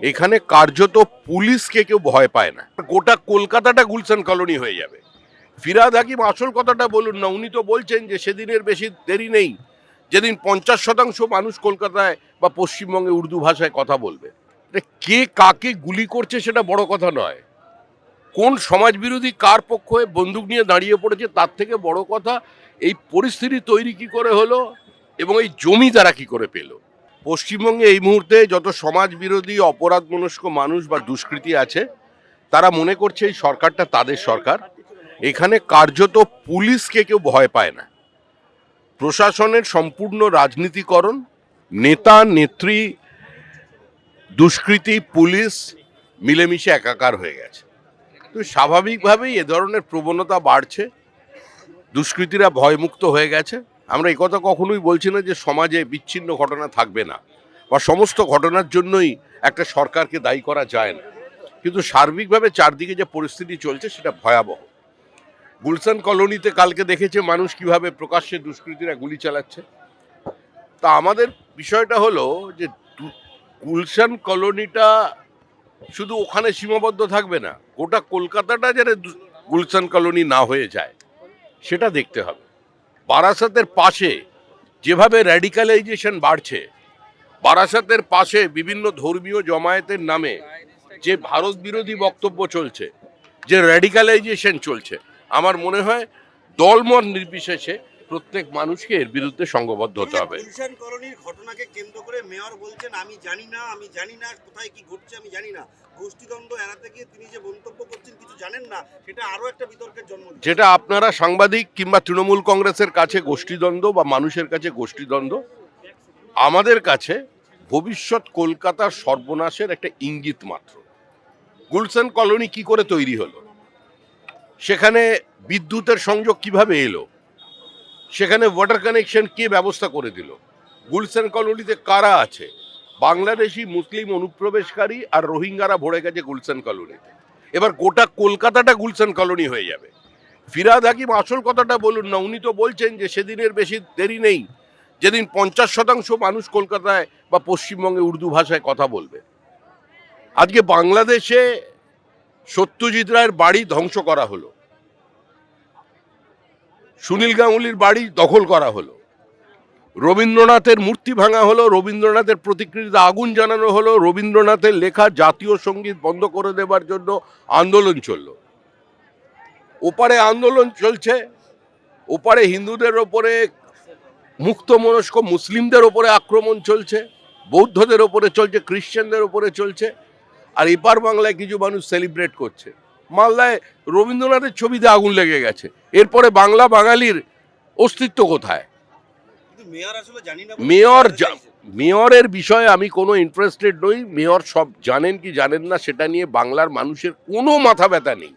এখানে কার্যত পুলিশকে কেউ ভয় পায় না। গোটা কলকাতাটা গুলশান কলোনি হয়ে যাবে। ফিরাদ হাকিম আসল কথাটা বলুন না, উনি তো বলছেন যে সেদিনের বেশি দেরি নেই। যেদিন পঞ্চাশ শতাংশ মানুষ কলকাতায় বা পশ্চিমবঙ্গে উর্দু ভাষায় কথা বলবে। কে কাকে গুলি করছে সেটা বড় কথা নয়। কোন সমাজবিরোধী কার পক্ষ হয়ে বন্দুক নিয়ে দাঁড়িয়ে পড়েছে তার থেকে বড় কথা, এই পরিস্থিতি তৈরি কি করে হলো এবং এই জমি তারা কি করে পেল? পশ্চিমবঙ্গে এই মুহূর্তে যত সমাজ বিরোধী অপরাধ মনস্ক মানুষ বা দুষ্কৃতী আছে, তারা মনে করছে এই সরকারটা তাদের সরকার। এখানে কার্যত পুলিশকে কেউ ভয় পায় না। প্রশাসনের সম্পূর্ণ রাজনীতিকরণ, নেতা, নেত্রী, দুষ্কৃতী, পুলিশ মিলেমিশে একাকার হয়ে গেছে। তো স্বাভাবিকভাবেই এ ধরনের প্রবণতা বাড়ছে। দুষ্কৃতীরা ভয়মুক্ত হয়ে গেছে। আমরা কথা কখনোই বলছি না যে সমাজে বিচ্ছিন্ন ঘটনা থাকবে না বা সমস্ত ঘটনার জন্যই একটা সরকারকে দায়ী করা যায় না। কিন্তু সার্বিকভাবে চারদিকে যে পরিস্থিতি চলছে সেটা ভয়াবহ। গুলশান কলোনিতে কালকে দেখেছে মানুষ কীভাবে প্রকাশ্যে দুষ্কৃতীরা গুলি চালাচ্ছে। তা আমাদের বিষয়টা হলো যে গুলশান কলোনিটা শুধু ওখানে সীমাবদ্ধ থাকবে না, গোটা কলকাতাটা যেন গুলশান কলোনি না হয়ে যায়, সেটা দেখতে হবে। বারাসাতের পাশে যেভাবে র্যাডিক্যালাইজেশন বাড়ছে বারাসাতের পাশে বিভিন্ন ধর্মীয় জমায়েতের নামে যে ভারত বিরোধী বক্তব্য চলছে যে র্যাডিক্যালাইজেশন চলছে আমার মনে হয় দলমত নির্বিশেষে প্রত্যেক মানুষকে এর বিরুদ্ধে সংঘবদ্ধ হতে হবে। ঘটনাকে কেন্দ্র করে মেয়র বলছেন আমি জানি না আমি জানি না কোথায় কি ঘটছে আমি জানি না। গোষ্ঠীদ্বন্দ্ব এড়াতে গিয়ে তিনি যে মন্তব্য যেটা আপনারা সাংবাদিক কিংবা তৃণমূল কংগ্রেসের কাছে গোষ্ঠীদ্বন্দ্ব বা মানুষের কাছে গোষ্ঠীদ্বন্দ্ব, আমাদের কাছে ভবিষ্যৎ কলকাতার সর্বনাশের একটা ইঙ্গিত মাত্র। গুলশান কলোনি কি করে তৈরি হলো? সেখানে বিদ্যুতের সংযোগ কীভাবে এলো? সেখানে ওয়াটার কানেকশন কে ব্যবস্থা করে দিল? গুলশান কলোনিতে কারা আছে? বাংলাদেশি মুসলিম অনুপ্রবেশকারী আর রোহিঙ্গারা ভরে গেছে গুলশান কলোনিতে। এবার গোটা কলকাতাটা গুলশান কলোনি হয়ে যাবে। ফিরাদ হাকিম আসল কথাটা বলুন না উনি তো বলছেন যে সেদিনের বেশি দেরি নেই। যেদিন পঞ্চাশ শতাংশ মানুষ কলকাতায় বা পশ্চিমবঙ্গে উর্দু ভাষায় কথা বলবে। আজকে বাংলাদেশে সত্যজিৎ রায়ের বাড়ি ধ্বংস করা হলো। সুনীল গাঙ্গুলির বাড়ি দখল করা হলো। রবীন্দ্রনাথের মূর্তি ভাঙা হলো, রবীন্দ্রনাথের প্রতিকৃতিতে আগুন জানানো হলো, রবীন্দ্রনাথের লেখা জাতীয় সংগীত বন্ধ করে দেবার জন্য আন্দোলন চলল। ওপারে আন্দোলন চলছে, ওপারে হিন্দুদের ওপরে মুক্ত মনস্ক মুসলিমদের ওপরে আক্রমণ চলছে, বৌদ্ধদের ওপরে চলছে খ্রিশ্চানদের ওপরে চলছে, আর এপার বাংলায় কিছু মানুষ সেলিব্রেট করছে। মালদায় রবীন্দ্রনাথের ছবিতে আগুন লেগে গেছে। এরপরে বাংলা বাঙালির অস্তিত্ব কোথায়? মেয়র। মেয়রের বিষয়ে আমি কোনো ইন্টারেস্টেড নই। মেয়র সব জানেন কি জানেন না সেটা নিয়ে বাংলার মানুষের কোনো মাথা ব্যথা নেই।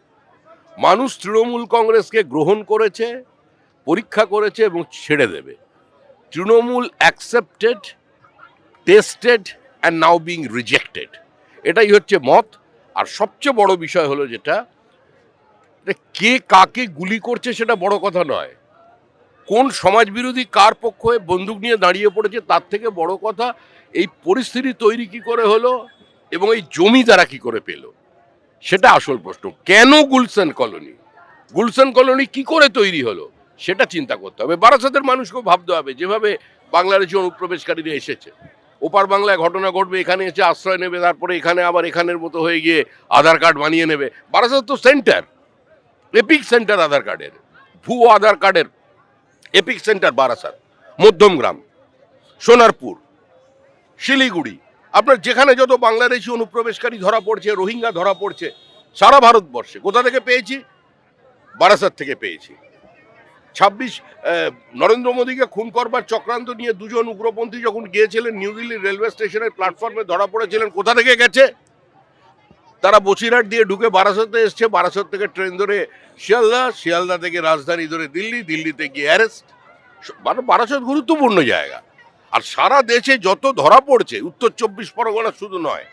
মানুষ তৃণমূল কংগ্রেসকে গ্রহণ করেছে পরীক্ষা করেছে এবং ছেড়ে দেবে। Trinamool accepted tested and now being rejected এটাই হচ্ছে মত। আর সবচেয়ে বড় বিষয় হলো যেটা কে কাকে গুলি করছে সেটা বড় কথা নয়। কোন সমাজবিরোধী কার পক্ষ হয়ে বন্দুক নিয়ে দাঁড়িয়ে পড়েছে তার থেকে বড় কথা, এই পরিস্থিতি তৈরি কি করে হলো এবং এই জমি তারা কি করে পেল? সেটা আসল প্রশ্ন। কেন গুলশান কলোনি? গুলশান কলোনি কি করে তৈরি হলো? সেটা চিন্তা করতে হবে। বারাসাতের মানুষকেও ভাবতে হবে, যেভাবে বাংলাদেশি অনুপ্রবেশকারীরা এসেছে। ওপার বাংলায় ঘটনা ঘটবে, এখানে এসে আশ্রয় নেবে, তারপরে এখানে আবার এখানের মতো হয়ে গিয়ে আধার কার্ড বানিয়ে নেবে। বারাসাত তো সেন্টার, এপিক সেন্টার আধার কার্ডের, ভুয়ো আধার কার্ডের এপিক সেন্টার বারাসাত মধ্যমগ্রাম সোনারপুর, শিলিগুড়ি। আপনার যেখানে যত বাংলাদেশি অনুপ্রবেশকারী ধরা পড়ছে, রোহিঙ্গা ধরা পড়ছে, সারা ভারতবর্ষে, কোথা থেকে পেয়েছি? বারাসাত থেকে পেয়েছি। ছাব্বিশ নরেন্দ্র মোদীকে খুন করবার চক্রান্ত নিয়ে দুজন উগ্রপন্থী যখন গিয়েছিলেন, নিউ দিল্লির রেলওয়ে স্টেশনের প্ল্যাটফর্মে ধরা পড়েছিলেন, কোথা থেকে গেছে? তারা বসিরহাট দিয়ে ঢুকে বারাসাতে এসছে। বারাসাত থেকে ট্রেন ধরে শিয়ালদা শিয়ালদা থেকে রাজধানী ধরে দিল্লি, দিল্লিতে গিয়ে অ্যারেস্ট। মানে বারাসাত গুরুত্বপূর্ণ জায়গা। আর সারা দেশে যত ধরা পড়ছে, উত্তর চব্বিশ পরগনা শুধু নয়,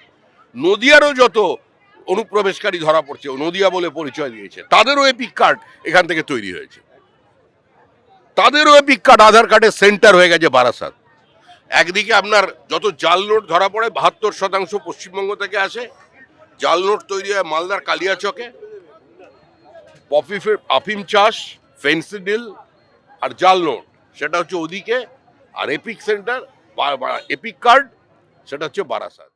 নদিয়ারও যত অনুপ্রবেশকারী ধরা পড়ছে, নদিয়া বলে পরিচয় দিয়েছে, তাদেরও এপিক কার্ড এখান থেকে তৈরি হয়েছে। তাদেরও এপিক কার্ড আধার কার্ডের সেন্টার হয়ে গেছে বারাসাত। একদিকে আপনার যত জাল নোট ধরা পড়ে, বাহাত্তর শতাংশ পশ্চিমবঙ্গ থেকে আসে জাল নোট তৈরি হয় মালদার কালিয়াচকে পপি আফিম চাষ ফেন্সিডিল আর জাল নোট। সেটা হচ্ছে ওদিকে আর এপিক সেন্টার এপিক কার্ড সেটা হচ্ছে বারাসাত।